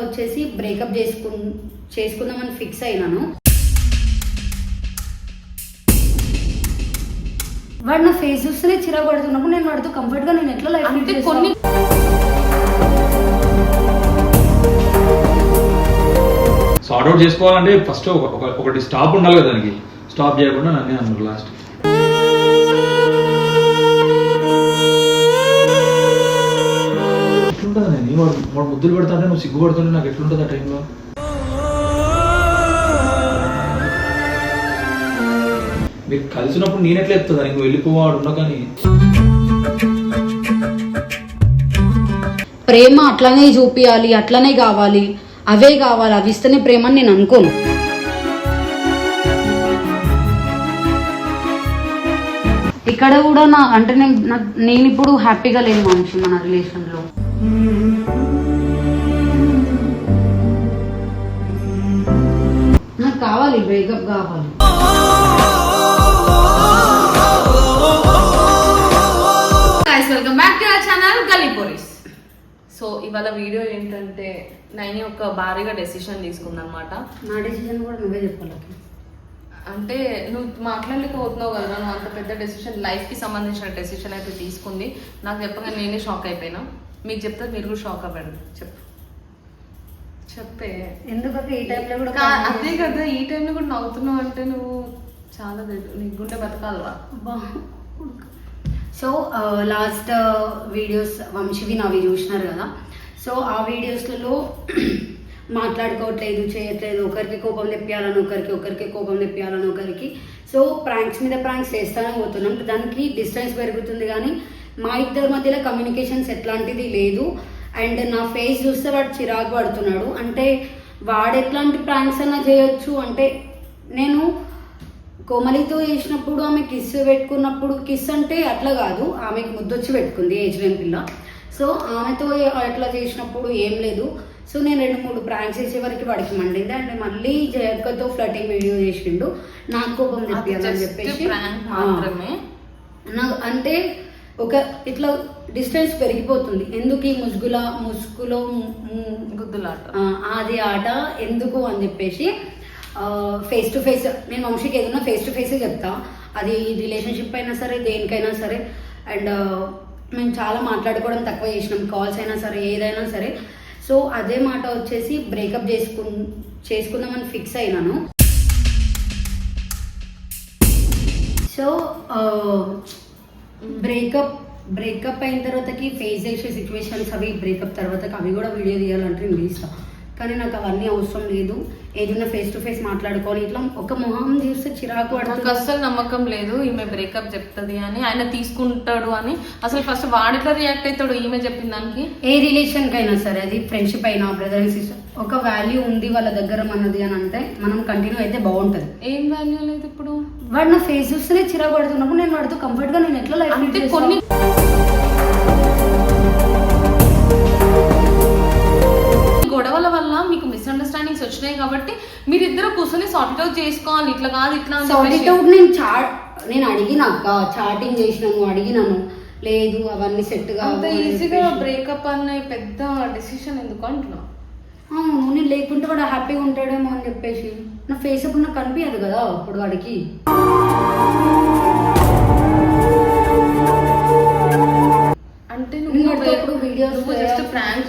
వచ్చేసి బ్రేకప్ చేసుకు చేసుకుందామని ఫిక్స్ అయినాను. వాడు నా ఫేస్ చూస్తేనే చిరాకు పడుతున్నప్పుడు నేను వాడితో కంఫర్ట్గా నేను ఎట్లా లైఫ్ అంటే కొన్ని సార్ట్ అవుట్ చేసుకోవాలంటే ఫస్ట్ ఒక ఒక- ఒకటి స్టాప్ ఉండాలి కదా దానికి. స్టాప్ చేయకుండా నన్నే అన్నారు లాస్ట్ వాడు వాడు ముద్దులు పెడతాంటే నువ్వు సిగ్గుపడుతుంటే నాకు ఎట్లుంటుంది ఆ టైంలో మీరు కలిసినప్పుడు నేను ఎట్లా చెప్తుందా నువ్వు వెళ్ళిపోవాడు ఉన్నా కానీ ప్రేమ అట్లనే చూపియాలి అట్లనే కావాలి. అవే కావాలి అవి ఇస్తేనే ప్రేమ అని నేను అనుకోను. ఇక్కడ కూడా నా అంటే నేను నేను ఇప్పుడు హ్యాపీగా లేను మనిషి మన రిలేషన్ కావాలి బ్రేకప్ కావాలి. Welcome back to our channel Galli police so ఇవాళ వీడియో ఏంటంటే నైని ఒక భారీగా డెసిషన్ తీసుకుందనమాట నా డెసిషన్ కూడా నువ్వే చెప్పాలి అంటే నువ్వు మాట్లాడలేకపోతున్నావు కదా నువ్వు అంత పెద్ద డెసిషన్ లైఫ్కి సంబంధించిన డెసిషన్ అయితే తీసుకుంది. నాకు చెప్పగా నేనే షాక్ అయిపోయినా. మీకు చెప్తే మీరు కూడా షాక్ అవ్వండి. చెప్పు. చెప్పే. ఎందుకంటే ఈ టైంలో కూడా అదే కదా ఈ టైంలో కూడా నవ్వుతున్నావు అంటే నువ్వు చాలా నీ గుండె బతకాలరా సో లాస్ట్ వీడియోస్ వంశీవి నావి చూసినారు కదా. సో ఆ వీడియోస్లలో మాట్లాడుకోవట్లేదు చేయట్లేదు. ఒకరికి కోపం తెప్పియాలని ఒకరికి ఒకరికి కోపం తెప్పియాలని ఒకరికి. సో ప్రాంక్స్ మీద ప్రాంక్స్ చేస్తానే పోతున్నాం. దానికి డిస్టెన్స్ పెరుగుతుంది కానీ మా ఇద్దరి మధ్యలో కమ్యూనికేషన్స్ ఎట్లాంటిది లేదు. అండ్ నా ఫేస్ చూస్తే వాడు చిరాకు పడుతున్నాడు. అంటే వాడు ఎట్లాంటి ప్రాంక్స్ అన్నా చేయొచ్చు. అంటే నేను కోమలితో చేసినప్పుడు ఆమె కిస్ పెట్టుకున్నప్పుడు కిస్ అంటే అట్లా కాదు. ఆమెకి ముద్దొచ్చి పెట్టుకుంది ఏజ్ లేని పిల్ల. సో ఆమెతో అట్లా చేసినప్పుడు ఏం లేదు. సో నేను రెండు మూడు ప్రాంక్స్ చేసే వరకు వాడికి మండింది. అండ్ మళ్ళీ జయక్కతో ఫ్లటింగ్ వీడియో చేసిండు. నాకు కోపం తెప్పియాలని చెప్పేసి. అంటే ఒక ఇట్లా డిస్టెన్స్ పెరిగిపోతుంది. ఎందుకు ఈ ముసుగుల ముసుగులో గుద్దులాట అది ఆట ఎందుకు అని చెప్పేసి ఫేస్ టు ఫేస్ నేను వంశీకి ఏదైనా ఫేస్ టు ఫేస్ చెప్తా. అది రిలేషన్షిప్ అయినా సరే దేనికైనా సరే. అండ్ మేము చాలా మాట్లాడుకోవడం తక్కువ చేసినాం కాల్స్ అయినా సరే ఏదైనా సరే. సో అదే మాట వచ్చేసి బ్రేకప్ చేసుకు చేసుకుందామని ఫిక్స్ అయినాను. సో బ్రేకప్ బ్రేకప్ అయిన తర్వాతకి ఫేస్ చేసే సిచ్యువేషన్స్ అవి బ్రేకప్ తర్వాతకి అవి కూడా వీడియో తీయాలంటే నేను కానీ నాకు అవన్నీ అవసరం లేదు. ఏదైనా ఫేస్ టు ఫేస్ మాట్లాడుకోవాలి ఇట్లా ఒక మొహం చూస్తే చిరాకు నాకు అస్సలు నమ్మకం లేదు ఈమె బ్రేకప్ చెప్తుంది అని ఆయన తీసుకుంటాడు అని. అసలు ఫస్ట్ వాడిట్లా రియాక్ట్ అవుతాడు ఈమె చెప్పిన దానికి? ఏ రిలేషన్ కైనా సరే అది ఫ్రెండ్షిప్ అయినా బ్రదర్ అండ్ సిస్టర్ ఒక వాల్యూ ఉంది వాళ్ళ దగ్గర మనది అని అంటే మనం కంటిన్యూ అయితే బాగుంటది. ఏం వాల్యూ లేదు ఇప్పుడు? వాడు నా ఫేస్ చూస్తేనే చిరాకు పడుతున్నప్పుడు నేను వాడితో కంఫర్ట్గా నేను ఎట్లా లైఫ్ అంటే కొన్ని గొడవల వల్ల మీకు మిస్అండర్స్టాండింగ్స్ వచ్చినాయి కాబట్టి మీరిద్దరు కూర్చొని సార్ట్ అవుట్ చేసుకోవాలి. ఇట్లా కాదు ఇట్లా సార్ట్. అవుట్ నేను చా నేను అడిగిన అక్క చాటింగ్ చేసినాను అడిగినాను లేదు అవన్నీ సెట్ అంత ఈజీగా బ్రేకప్ అనే పెద్ద డెసిషన్ ఎందుకు అంటున్నా అవును నేను లేకుంటే వాడు హ్యాపీగా ఉంటాడేమో అని చెప్పేసి. నా ఫేస్ అప్పుడు నాకు కనిపించదు కదా అప్పుడు వాడికి.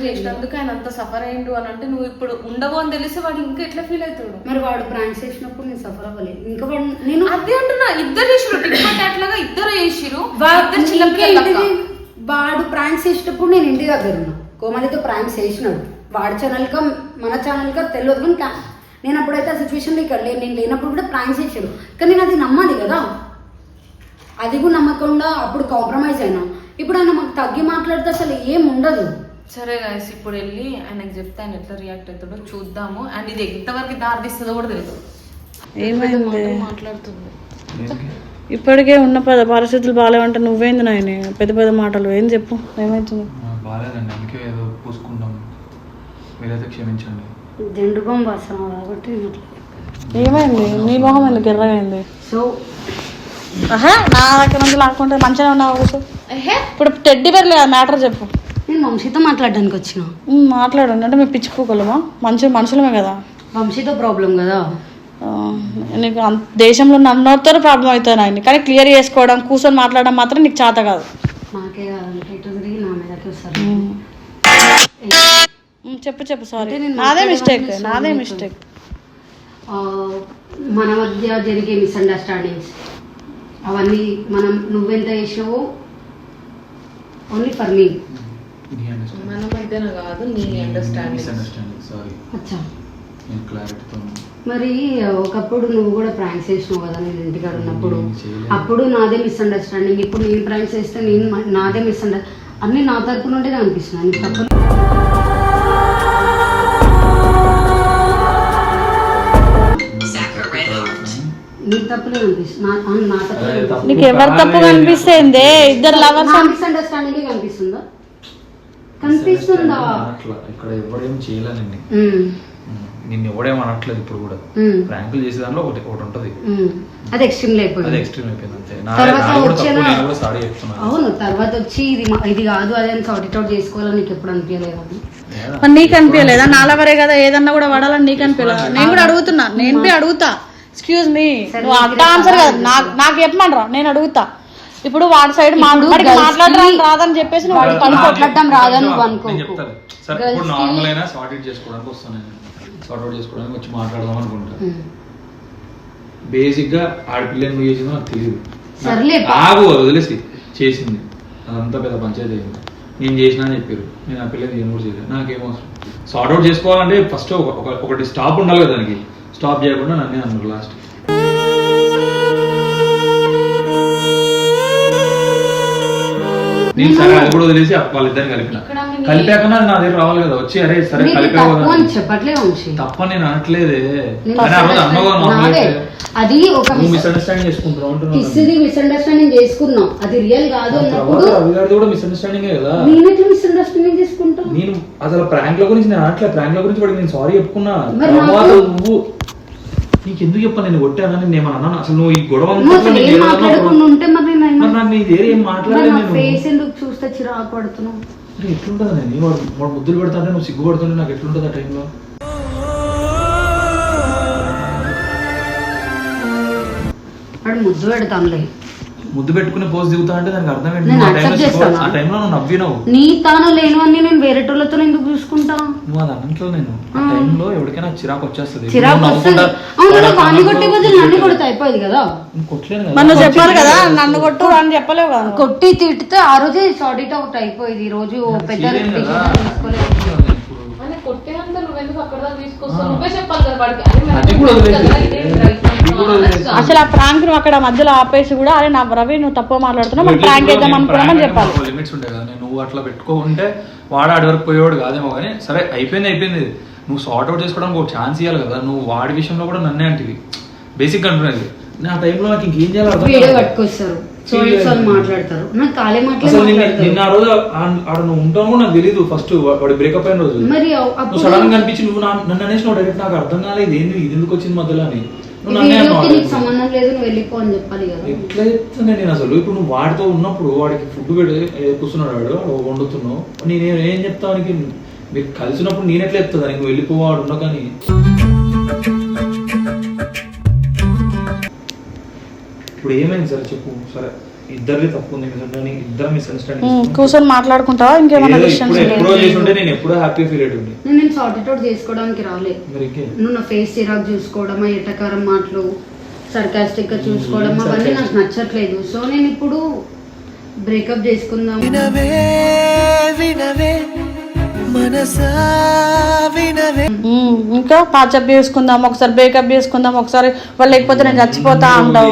చేసినందుకు ఆయన అంత సఫర్ అయ్యిండు అని అంటే నువ్వు ఇప్పుడు ఉండవు అని తెలిసి వాడు ఇంకా ఎట్లా ఫీల్ అవుతాడు? మరి వాడు ప్రాంక్స్ చేసినప్పుడు నేను సఫర్ అవ్వలేదు. ఇంకా వాడు నేను అదే అంటున్నా ఇద్దరు చేసిరు అట్లాగా ఇద్దరు చేసిరు ఇద్దరు చిన్నపిల్లలు? వాడు ప్రాంక్స్ చేసేటప్పుడు నేను ఇంటి దగ్గర ఉన్నా. కోమలితో ప్రాంక్స్ చేసినాడు. వాడి ఛానల్ కా మన ఛానల్ కా తెలియదు. కానీ నేను అప్పుడైతే ఆ సిచ్యువేషన్లో ఇక్కడ లేను నేను లేనప్పుడు కూడా ప్రాంక్స్ చేశాడు కానీ నేను అది నమ్మాలి కదా. అది కూడా నమ్మకుండా అప్పుడు కాంప్రమైజ్ అయినా. ఇప్పుడు ఆయన మాకు తగ్గి మాట్లాడితే అసలు ఏం ఉండదు. సరే గాయస్ ఇప్పుడు వెళ్ళి ఆయనకు చెప్తే ఆయన ఎట్లా రియాక్ట్ అవుతాడో చూద్దాము. అండ్ ఇది ఎంతవరకు దారితీస్తుందో కూడా తెలియదు ఏమైంది? మాటలు మాట్లాడుతుంది. ఇప్పటికే ఉన్న పద పరిస్థితులు బాగాలేవంటే నువ్వేంది నాయని? పెద్ద పెద్ద మాటలు. ఏం చెప్పు? ఏమవుతుంది బాగాలేదండి అందుకే ఏదో పూసుకుంటాం. మీరైతే క్షమించండి. వస్తాను కాబట్టి ఏమైంది? నీ మొహం ఎందుకు ఎర్రగైంది? సో నా దగ్గర నుంచి లాక్కుంటే మంచిగా ఉన్నావు? ఇప్పుడు టెడ్డి బేర్ లేదు మ్యాటర్ చెప్పు. నేను వంశీతో మాట్లాడడానికి వచ్చిన. మాట్లాడండి. అంటే మేము పిచ్చిపోగలమా మంచి మనుషులమే కదా. వంశీతో ప్రాబ్లం కదా. నీకు అంత- దేశంలో నన్నోతో ప్రాబ్లం అవుతుంది ఆయన కానీ క్లియర్ చేసుకోవడం కూర్చొని మాట్లాడడం మాత్రం నీకు చేత కాదు. నాకే కాదంటే ఇటు తిరిగి నా మీదకి వస్తారు. ఉమ్, చెప్పు చెప్పు సారీ నాదే మిస్టేక్ నాదే మిస్టేక్ మన మధ్య జరిగే మిస్అండర్స్టాండింగ్స్ అవన్నీ మనం నువ్వెంత చేసినావో ఓన్లీ ఫర్ మీ కాదు నీ అండర్స్టాండింగ్ సారీ అచ్చా. మరి ఒకప్పుడు నువ్వు కూడా ప్రాంక్స్ చేసినావు కదా నేను ఇంటికాడ ఉన్నప్పుడు. అప్పుడు నాదే మిస్అండర్స్టాండింగ్ ఇప్పుడు నేను ప్రాంక్స్ చేస్తే నేను నాదే మిస్అండర్ అన్ని నా తరపు నుండి అనిపిస్తున్నాను తప్పు నీకు తప్పులేదు అనిపిస్తుంది నా ఆ, నా తప్పు. నీకు ఎవరు తప్పు కనిపిస్తుంది ఇద్దరు లవర్స్ మిస్అండర్స్టాండింగ్ కనిపిస్తుందా? కనిపిస్తుందా? అట్లా ఇక్కడ ఎవడేం చేయలేనండి నిన్ను ఎవడేం అనట్లేదు ఇప్పుడు కూడా. ప్రాంకులు చేసే దానిలో ఒకటి ఒకటి ఉంటది. అది ఎక్స్ట్రీమ్ అది అయిపోయింది. ఎక్స్ట్రీమ్ అయిపోయింది అంతే. తర్వాత వచ్చేనా- అవును తర్వాత వచ్చి ఇది ఇది కాదు అది అని సార్ట్ అవుట్ చేసుకోవాలని నీకు ఎప్పుడు అనిపించలేదు? మరి నీకు అనిపించలేదా? నాలవరే కదా ఏదన్నా కూడా వాడాలని నీకు అనిపించలేదా నేను కూడా అడుగుతున్నా నేను పోయి అడుగుతా. ఎక్స్క్యూజ్ మీ నువ్వు నీకు అట్లా ఆన్సర్ కదా. నాకు నాకు చెప్పమనరా నేను అడుగుతా. ఇప్పుడు వాడి సైడ్ మాట్లాడడం రాదని చెప్పేసి కొట్లాడటం రాదని నువ్వు. చెప్తాను. సరే ఇప్పుడు నార్మల్ అయినా సార్ట్ అవుట్ చేసుకోవడానికి వస్తాను నేను. సార్ట్ అవుట్ చేసుకోవడానికి వచ్చి మాట్లాడదాం అనుకుంటా. బేసిక్గా ఆడపిల్లని నువ్వు చేసిందో నాకు తెలియదు. ఆగు వదిలేసి. చేసింది. అదంతా పెద్ద పంచాయతీ అయింది. నేను చేసినా అని చెప్పారు. నేను ఆ పిల్లని నేను కూడా చేయలేదు. నాకేం అవసరం. సార్ట్ అవుట్ చేసుకోవాలంటే ఫస్ట్ ఒక ఒక- ఒకటి స్టాప్ ఉండాలి కదా దానికి. స్టాప్ చేయకుండా నన్నే అన్నారు లాస్ట్ నేను సరే అది కూడా వదిలేసి వాళ్ళిద్దరిని కలిపిన. కలిపాక నా దగ్గర రావాలి కదా వచ్చి అరే సరే కలిపావు తప్పు నేను అనట్లేదే. అది ఒక మిస్అండర్స్టాండింగ్ చేసుకుంటున్నావు కిస్ది మిస్అండర్స్టాండింగ్ చేసుకున్నాం అది రియల్ కాదు అన్నప్పుడు రవి కూడా మిస్అండర్స్టాండింగే కదా. నేను ఎట్లా మిస్అండర్స్టాండింగ్ చేసుకుంటాం నేను అసలు ప్రాంక్ల గురించి నేను అనట్లే. ప్రాంక్ల గురించి వాడికి నేను సారీ చెప్పుకున్నా. తర్వాత నువ్వు నీకు ఎందుకు చెప్పా నేను కొట్టానా నేను ఏమన్నా అసలు నువ్వు ఈ గొడవ ఉంటే మరి నాకు నీ దగ్గర ఏం మరి మాట్లాడలేదు నా నేను. ఫేస్ ఎందుకు చూస్తే చిరాకు పడుతున్నావు? అరే ఎట్లుంటది నేను వాడు వాడు ముద్దులు పెడతాంటే నువ్వు సిగ్గుపడుతుంటే నాకు ఎట్లుంటది ఆ టైంలో వాడు ముద్దు పెడతాంలే ముద్దు పెట్టుకుని పోజ్ దిగుతా అంటే దానికి అర్థం ఏంటి? నువ్వు ఆ టైంలో నువ్వు నవ్వినావు. నీ తాను లేను అని నేను వేరేటోళ్ళతో ఎందుకు చూసుకుంటా? నువ్వు అది అన్నట్లు నేను. ఆ. టైంలో ఎవరికైనా చిరాకు వచ్చేస్తుంది. చిరాకు నువ్వు వస్తుంది. అవును నువ్వు వాడిని కొట్టే బదులు నన్ను కొడితే అయిపోయేది కదా? నేను కొట్టలేను కదా. నువ్వు చెప్పాలి కదా నన్ను కొట్టు అని చెప్పలేవు కదా నువ్వు. కొట్టి తిడితే ఆ రోజే ఇట్ అవుట్ అయిపోయేది. ఈ రోజు ఓ పెద్ద అని కొట్టేంత నువ్వెందుకు అక్కడ తీసుకొస్తావు? నువ్వే చెప్పాలి కదా వాడికి. అసలు ఆ ప్రాంక్ నువ్వు అక్కడ మధ్యలో ఆపేసి కూడా అరే నా రవి నువ్వు తప్పు మాట్లాడుతున్నావు మనం ప్రాంక్ వేద్దాం అనుకున్నామని చెప్పాలి. లిమిట్స్ ఉంటాయి కదా నేను నువ్వు అట్లా పెట్టుకోకుంటే వాడు ఆడి వరకు పోయేవాడు కాదేమో కానీ సరే అయిపోయింది అయిపోయింది. నువ్వు సార్ట్ అవుట్ చేసుకోవడానికి ఒక ఛాన్స్ ఇవ్వాలి కదా నువ్వు వాడి విషయంలో కూడా నన్నే అంటివి. బేసిక్ అంటున్నది నా టైంలో నాకు ఇంకేం చేయాలి. పట్టుకొస్తారు. మాట్లాడతారు. నాకు నిన్న ఆ రోజు ఆడ నువ్వు ఉంటావు కూడా నాకు తెలియదు ఫస్ట్ వాడి బ్రేకప్ అయిన రోజు. మరి సడన్గా కనిపించి నువ్వు నా- నన్ను అనేసి డైరెక్ట్ నాకు అర్థం కాలేదు. ఏంది? ఇది ఎందుకు వచ్చింది మధ్యలో అని. వీడియోకి అన్నావు నీకు సంబంధం లేదు నువ్వు వెళ్ళిపో అని చెప్పాలి కదా. ఎట్లా చెప్తున్నా నేను అసలు? ఇప్పుడు నువ్వు వాడితో ఉన్నప్పుడు వాడికి ఫుడ్ పెడి కూర్చున్నాడు వాడు వాడు వండుతున్నావు. నేను ఏం చెప్తానికి మీరు కలిసినప్పుడు నేను ఎట్లా చెప్తా? నువ్వు వెళ్ళిపోవాడు ఉన్నా కానీ ఇప్పుడు ఏమైంది సరే చెప్పు. సరే. ఇద్దరిది తప్పు ఉంది మిస్అండర్స్టాండింగ్ ఇద్దరు మిస్అండర్స్టాండింగ్ కూర్చొని మాట్లాడుకుంటావా? ఇంకేమైనా డిస్టెన్స్ ఎప్పుడో చేసి ఉంటే నేను ఎప్పుడో హ్యాపీ ఫీల్ అవుతుంది నేను నేను సార్ట్ అవుట్ చేసుకోవడానికి రాలే. నువ్వు నా ఫేస్ చిరాకు చూసుకోవడం ఎటకారం మాటలు సర్కాస్టిక్గా చూసుకోవడం అవన్నీ నాకు? నచ్చట్లేదు. సో నేను ఇప్పుడు బ్రేకప్ చేసుకుందాం. వినవే వినవే. ఇంకా పాచప్ చేసుకుందాం ఒకసారి బ్రేకప్ చేసుకుందాం ఒకసారి వాళ్ళు లేకపోతే నేను చచ్చిపోతా అంటావు.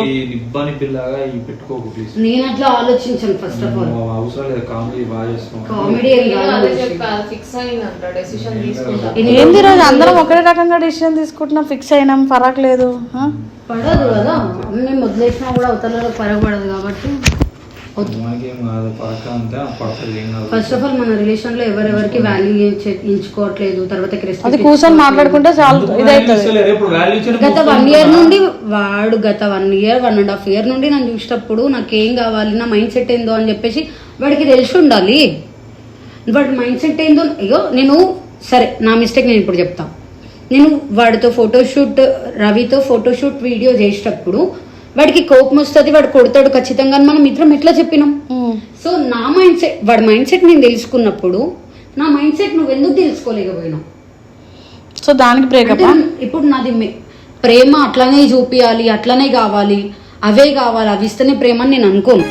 నేను అట్లా ఆలోచించాను ఫస్ట్ ఆఫ్ ఆల్ నేను ఇది ఏంది రోజు అందరం ఒకే రకంగా డిసిషన్ తీసుకుంటున్నాం ఫిక్స్ అయినాం ఫరక్ లేదు ఆ? పడదు కదా. మేము వదిలేసినా కూడా అవతల పరగబడదు కాబట్టి. మనకేం కాదు పడక అంతే పడుతుంది ఏం కాదు. ఫస్ట్ ఆఫ్ ఆల్ మన రిలేషన్లో ఎవరెవరికి వాల్యూ ఇచ్చుకోవట్లేదు తర్వాత అది కూర్చొని మాట్లాడుకుంటే చాలు ఇదైతుంది. ఇస్తలేరు? ఇప్పుడు వాల్యూ ఇచ్చిన గత వన్ ఇయర్ నుండి వాడు గత one year one and half year నుండి నన్ను చూసేటప్పుడు నాకేం కావాలి నా మైండ్ సెట్ ఏందో అని చెప్పేసి వాడికి తెలిసి ఉండాలి. వాడి మైండ్ సెట్ ఏందో అయ్యో నేను సరే నా మిస్టేక్ నేను ఇప్పుడు చెప్తా. నేను వాడితో ఫోటోషూట్ రవితో ఫోటోషూట్ వీడియో చేసేటప్పుడు వాడికి కోపం వస్తుంది వాడు కొడతాడు ఖచ్చితంగా అని మనం ఇద్దరం ఎట్లా చెప్పినాం? సో నా మైండ్ సెట్ వాడి మైండ్ సెట్ నేను తెలుసుకున్నప్పుడు నా మైండ్ సెట్ నువ్వు ఎందుకు తెలుసుకోలేకపోయినావు? సో దానికి బ్రేకప్ ఇప్పుడు నాది మె- ప్రేమ అట్లనే చూపియాలి అట్లనే కావాలి అవే కావాలి అవి ఇస్తేనే ప్రేమ అని నేను అనుకోను.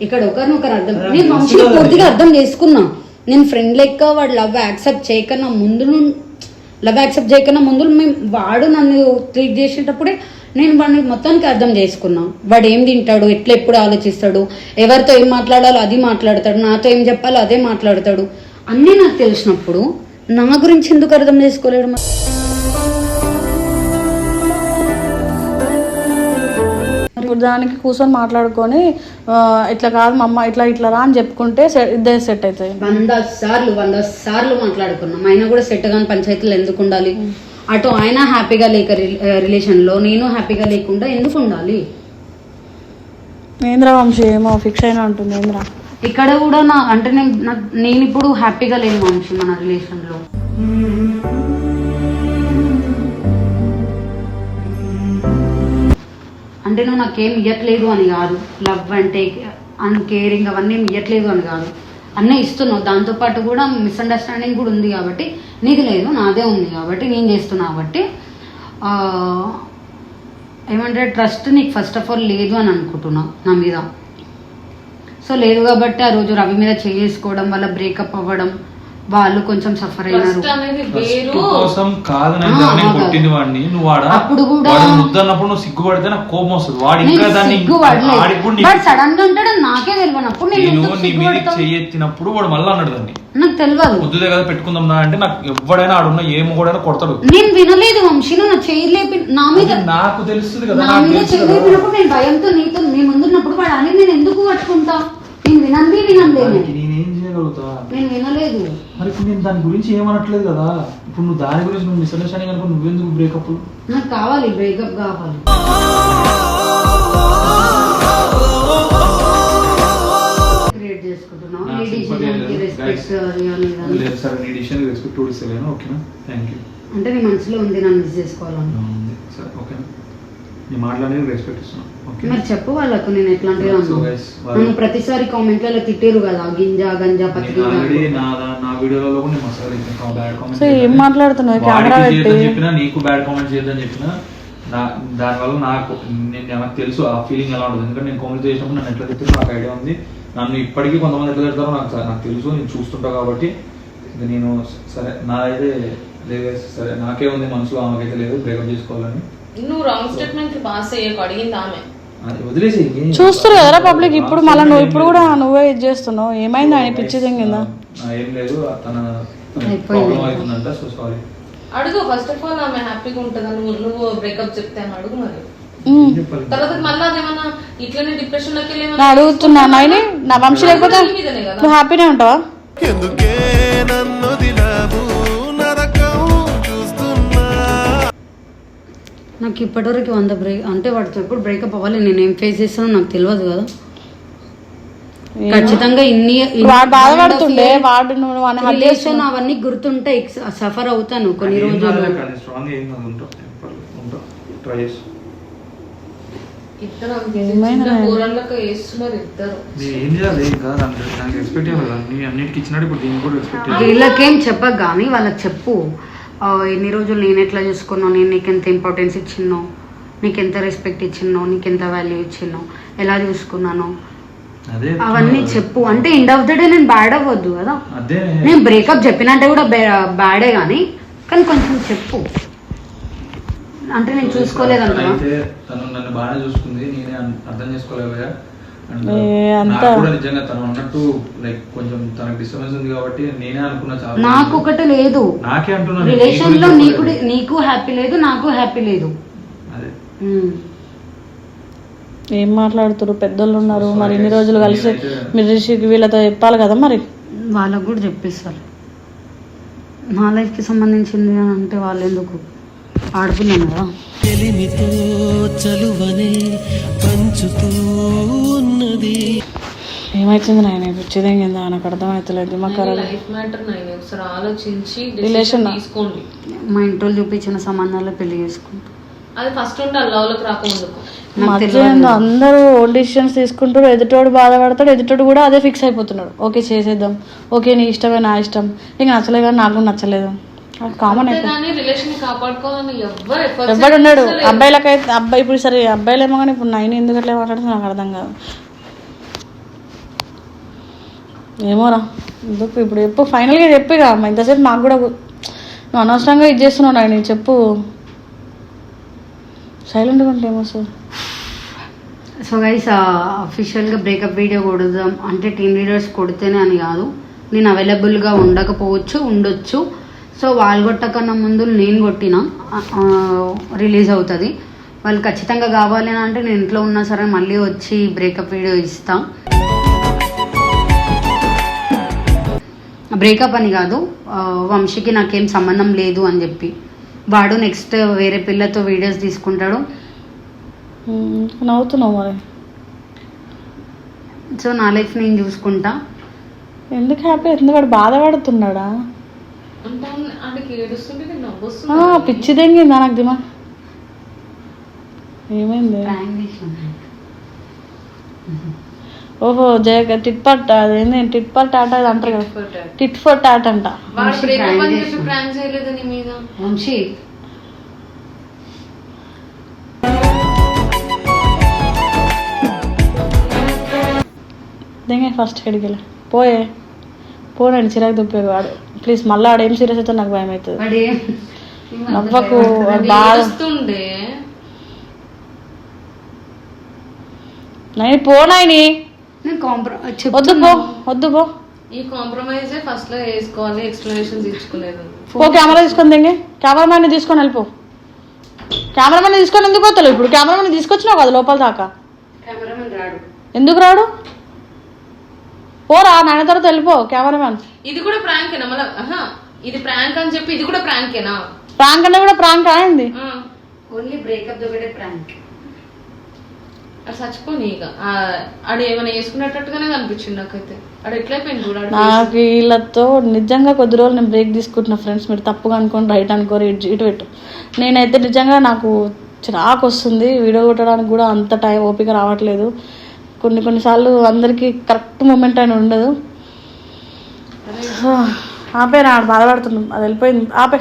ఇక్కడ ఒకరినొకరు అర్థం నేను వంశీని పూర్తిగా అర్థం చేసుకున్నా. నేను ఫ్రెండ్ లెక్క వాడు లవ్ యాక్సెప్ట్ చేయకన్నా ముందు లవ్ యాక్సెప్ట్ చేయకన్నా ముందు మేము వాడు నన్ను ట్రీట్ చేసేటప్పుడే నేను వాడిని మొత్తానికి అర్థం చేసుకున్నా. వాడు ఏం తింటాడు ఎట్లా ఎప్పుడు ఆలోచిస్తాడు ఎవరితో ఏం మాట్లాడాలో అది మాట్లాడతాడు నాతో ఏం చెప్పాలో అదే మాట్లాడతాడు. అన్నీ నాకు తెలిసినప్పుడు నా గురించి ఎందుకు అర్థం చేసుకోలేడు దానికి కూర్చొని మాట్లాడుకొని ఇట్లా కాదు మా అమ్మ ఇట్లా ఇట్లా రా అని చెప్పుకుంటే ఇద్దరు సెట్ అవుతాయి వంద సార్లు వంద సార్లు మాట్లాడుకున్నాం. ఆయన కూడా సెట్ కాని పంచాయతీలు ఎందుకు ఉండాలి? అటు ఆయన హ్యాపీగా లేక రిలేషన్లో నేను హ్యాపీగా లేకుండా ఎందుకు ఉండాలి? ఏంద్రా వంశీ ఏమో ఫిక్స్ అయినా ఉంటుంది ఏంద్రా? ఇక్కడ కూడా నా అంటే నేను నేను ఇప్పుడు హ్యాపీగా లేను వంశీ మన రిలేషన్ అంటే నువ్వు నాకేం ఇవ్వట్లేదు అని కాదు. లవ్ అంటే అండ్ కేరింగ్ అవన్నీ ఇవ్వట్లేదు అని కాదు. అన్నీ ఇస్తున్నావు. దాంతోపాటు కూడా మిస్అండర్స్టాండింగ్ కూడా ఉంది కాబట్టి నీది లేదు నాదే ఉంది కాబట్టి నేను చేస్తున్నా కాబట్టి ఏమంటే ట్రస్ట్ నీకు ఫస్ట్ ఆఫ్ ఆల్ లేదు అని అనుకుంటున్నా నా మీద. సో లేదు కాబట్టి ఆ రోజు రవి మీద చేసుకోవడం వల్ల బ్రేకప్ అవ్వడం వాళ్ళు కొంచెం సఫర్ అయినారు. కోసం కాదని వాడిని. నువ్వు వాడ? అప్పుడు కూడా- వాడు ముద్దన్నప్పుడు నువ్వు సిగ్గుపడితే నాకు కోపం వస్తుంది. వాడు ఇంకా దాన్ని కూడా సడన్గా ఉంటాడు నాకే తెలియనప్పుడు నేను నీ చెయ్యెత్తినప్పుడు వాడు మళ్ళీ అన్నాడు దాన్ని. నాకు తెలియదు ముద్దుదే కదా పెట్టుకుందాం నా అంటే నాకు ఎవడైనా ఆడున్న ఏ మొగడైనా కొడతాడు. నేను వినలేదు వంశీ నా చేయి లేపి నా మీద నాకు తెలుస్తుంది కదా నా మీద తెలుసు చేయి. లేపినప్పుడు నేను భయంతో నీతో నీ ముందున్నప్పుడు వాడు అని నేను ఎందుకు పట్టుకుంటా? నేను వినంది వినండి దానికి నేనేం చేయగలుగుతా? నేను వినలేదు. మరి ఇప్పుడు నేను దాని గురించి ఏమనట్లేదు కదా? ఇప్పుడు నువ్వు దాని గురించి నువ్వు మిస్అండర్స్టాండింగ్ అనుకో నువ్వెందుకు బ్రేకప్ నాకు కావాలి బ్రేకప్ కావాలి. క్రియేట్ చేసుకుంటున్నావు. నీ. లేదు. సరే నీ డిసిషన్ రెస్పెక్ట్ కూడా ఇస్తలేను ఓకేనా? థ్యాంక్ యూ అంటే నీ మనసులో ఉంది నన్ను మిస్ చేసుకోవాలని. ఉంది సరే ఓకేనా? నీ మాటలనేది రెస్పెక్ట్ ఇస్తున్నాను. ఓకే మరి చెప్పు వాళ్ళకు నేను ఎట్లాంటివి So అన్నా guys, వాళ్ళు- నన్ను ప్రతిసారి కామెంట్లలో తిట్టారు కదా గింజ గంజా పత్రి నేను ఆల్రెడీ నా నా వీడియోలలో కూడా నేను మసాలా ఇచ్చిన బ్యాడ్ కామెంట్ సో ఏం మాట్లాడుతున్నావు? కెమెరా పెట్టి. చెప్పినా నీకు బ్యాడ్ కామెంట్ చేయొద్దని చెప్పినా నా దానివల్ల నాకు నేను నాకు తెలుసు ఆ ఫీలింగ్ ఎలా ఉంటుంది? ఎందుకంటే నేను కామెంట్ చేసినప్పుడు నన్ను ఎట్లా తిట్టారో నాకు ఐడియా ఉంది. నన్ను ఇప్పటికీ కొంతమంది ఎట్లా తిడతారో నాకు నాకు తెలుసు నేను చూస్తుంటా కాబట్టి. నేను సరే నాదైతే లేదు సరే నాకే ఉంది మనసులో ఆమెకైతే లేదు బ్రేకప్ చేసుకోవాలని. నువ్వు రాంగ్ స్టేట్మెంట్ పాస్ అయ్యకు అడిగింది ఆమె. అది వదిలేసి ఇంకేం- చూస్తారు కదరా పబ్లిక్ ఇప్పుడు మళ్ళీ నువ్వు ఇప్పుడు కూడా నువ్వే ఇది చేస్తున్నావు. ఏమైంది ఆయన పిచ్చి దింగిందా ఆ, ఏం లేదు తన అయిపోయింది. ప్రాబ్లం అవుతుందంట సో సారీ అడుగు ఫస్ట్ ఆఫ్ ఆల్ ఆమె హ్యాపీగా ఉంటుందా? నువ్వు నువ్వు బ్రేకప్ చెప్తే అని అడుగు మరి. తర్వాత మళ్ళీ అదేమన్నా ఇట్లనే డిప్రెషన్లోకి వెళ్ళి నేను అడుగుతున్నా నాయని? నా వంశీ లేకపోతే కదా. నువ్వు హ్యాపీనే ఉంటావా? ఎందుకే నాకు ఇప్పటివరకు వంద బ్రేక్ అంటే వాడితో ఎప్పుడు బ్రేకప్ అవ్వాలి నేను ఏం ఫేస్ చేస్తానో నాకు తెలియదు కదా. ఖచ్చితంగా ఇన్ని వాడు బాధపడుతుండే వాడు రిలేషన్ అవన్నీ గుర్తుంటే సఫర్ అవుతాను కొన్ని రోజులు. వీళ్ళకేం చెప్పక కానీ వాళ్ళకి చెప్పు. ఎన్ని రోజులు నేను ఎట్లా చూసుకున్నావు నేను నీకు ఎంత ఇంపార్టెన్స్ ఇచ్చిన్నో? నీకు ఎంత రెస్పెక్ట్ ఇచ్చిన్నో? నీకు ఎంత వాల్యూ ఇచ్చిన్నో? ఎలా చూసుకున్నాను? అవన్నీ చెప్పు. అంటే ఎండ్ ఆఫ్ ద డే నేను బ్యాడ్ అవ్వద్దు కదా? నేను బ్రేకప్ చెప్పినట్టే కూడా బ్యాడే కానీ కానీ కొంచెం చెప్పు. అంటే నేను చూసుకోలేదంట తను నన్ను బాగానే చూసుకుంది. నేనే అర్థం చేసుకోలేకపోయా. అంతా- నాకు కూడా నిజంగా తను అన్నట్టు లైక్ కొంచెం తనకు డిస్టర్బెన్స్ ఉంది కాబట్టి నేనే అనుకున్నా చాలా నాకు ఒకటి లేదు రిలేషన్లో నీకు. నీకు హ్యాపీ లేదు నాకు హ్యాపీ లేదు. ఏం మాట్లాడుతారు పెద్దోళ్ళు ఉన్నారు. మరి ఇన్ని రోజులు కలిసి మీరు రిషికి వీళ్ళతో చెప్పాలి కదా మరి? వాళ్ళకు కూడా చెప్పిస్తారు నా లైఫ్కి సంబంధించింది అని అంటే వాళ్ళు ఎందుకు ఆడపిల్లను కదా తెలిమితో చలువనే పంచుతూ ఉన్నది. ఏమైతుంది నాయన? పిచ్చిదేం కింద? నాకు అర్థమవుతలేదు లైఫ్ మ్యాటర్ నాయన. ఒకసారి ఆలోచించి ఆ? తీసుకోండి. మా ఇంట్లో చూపించిన సంబంధాల్లో పెళ్ళి చేసుకుంటా అది ఫస్ట్ ఉండాలి లవ్లోకి రాకముందుకు. నాకు మధ్య తెలియదు. ఏందో అందరూ ఓన్ డిసిషన్స్ తీసుకుంటారు. ఎదుటోడు బాధపడతాడు. ఎదుటోడు కూడా అదే ఫిక్స్ అయిపోతున్నాడు. ఓకే చేసేద్దాం. ఓకే నీ ఇష్టమే నా ఇష్టం. నీకు నచ్చలేదు కానీ నాకు నచ్చలేదు. కామన్ రిలేషన్ కాపాడుకోవాలని ఎవడు ఉన్నాడు. అబ్బాయిలకైతే అబ్బాయి ఇప్పుడు సరే అబ్బాయిలేమో కానీ ఇప్పుడు నైన్ ఎందుకు అట్లా మాట్లాడితే నాకు అర్థం కాదు. ఏమోరా ఎందుకు ఇప్పుడు చెప్పు ఫైనల్గా చెప్పు ఇక అమ్మ ఇంతసేపు మాకు కూడా నువ్వు అనవసరంగా ఇది చేస్తున్నావు నాయన చెప్పు. సైలెంట్గా ఉంటే ఏమొస్తుంది సో గైస్ అఫీషియల్గా బ్రేకప్ వీడియో కొడుదాం. అంటే టీమ్ లీడర్స్ కొడితేనే అని కాదు. నేను అవైలబుల్గా ఉండకపోవచ్చు ఉండొచ్చు. సో వాళ్ళు కొట్టకన్నా ముందు నేను కొట్టిన రిలీజ్ అవుతుంది. వాళ్ళు ఖచ్చితంగా కావాలి అని అంటే నేను ఇంట్లో ఉన్నా సరే మళ్ళీ వచ్చి బ్రేకప్ వీడియో ఇస్తా. బ్రేకప్ అని కాదు వంశీకి నాకేం సంబంధం లేదు అని చెప్పి. వాడు నెక్స్ట్ వేరే పిల్లతో వీడియోస్ తీసుకుంటాడు. ఉమ్, నవ్వుతున్నావు మరి. సో నా లైఫ్ నేను చూసుకుంటా. ఎందుకు హ్యాపీ? ఎందుకు వాడు బాధపడుతున్నాడా? అంటే ఆయనకి ఏడుస్తుంటే నేను ఆ, నవ్వొస్తుంది పిచ్చి దెంగిందా నాకు దిమా ఏమైంది ప్రాంక్ చేసిన ఓహో జయ టిట్ పట్ అదేంది టిట్ పట్ టాటా అది అంటారు కదా టిట్ ఫర్ టాట్ అంట వాడు మనిషి బ్రేకప్ prank అని చెప్పి చేసిండు. ప్రాంక్ చేయలేదు నీ మీద వంశీ దేంగే ఫస్ట్ కడిగిలే పోయే పోనండి చిరాకు దుప్పేది వాడు. ప్లీజ్ మళ్ళీ ఆడు ఏం సీరియస్ అయితే నాకు భయం అవుతుంది. నవ్వకు బాగా నైని పోనాయని వద్దు పో వద్దు పో. ఈ కాంప్రమైజ్ ఫస్ట్లో వేసుకోవాలి ఎక్స్ప్లెనేషన్స్ ఇచ్చుకునేది పో కెమెరా తీసుకొని దింగే. కెమెరామ్యాన్ తీసుకొని వెళ్ళిపో. కెమెరామ్యాన్ తీసుకొని ఎందుకు పోతావు? ఇప్పుడు కెమెరామ్యాన్ తీసుకొచ్చినావు కదా లోపల దాకా. కెమెరామెన్ రాడు. ఎందుకు రాడు? పోరా నాన్న తర్వాత వెళ్ళిపో కెమెరామ్యాన్ ఇది కూడా ప్రాంకేనా? మళ్ళీ ఆహా, ఇది ప్రాంక్ అని చెప్పి ఇది కూడా ప్రాంకేనా? ప్రాంక్ అనే కూడా ప్రాంక్ అయింది ఆ, ఓన్లీ బ్రేకప్ ఒకటే ప్రాంక్. అది చచ్చిపోని ఇక. ఆ, ఆడు ఏమైనా వేసుకునేటట్టుగానే కనిపించింది నాకైతే. ఆడు ఎట్లయిపోయింది ఆడు నాకు వీళ్ళతో నిజంగా కొద్ది రోజులు నేను బ్రేక్ తీసుకుంటున్నా ఫ్రెండ్స్ మీరు తప్పుగా అనుకోండి రైట్ అనుకోరు ఇటు ఇటు పెట్టు. నేనైతే నిజంగా నాకు చిరాకు వస్తుంది వీడియో కొట్టడానికి కూడా అంత టైం ఓపిక రావట్లేదు. కొన్ని కొన్నిసార్లు అందరికీ కరెక్ట్ మూమెంట్ అని ఉండదు. ఆపే నా బాధపడుతున్నాం. అది వెళ్ళిపోయింది. ఆపే.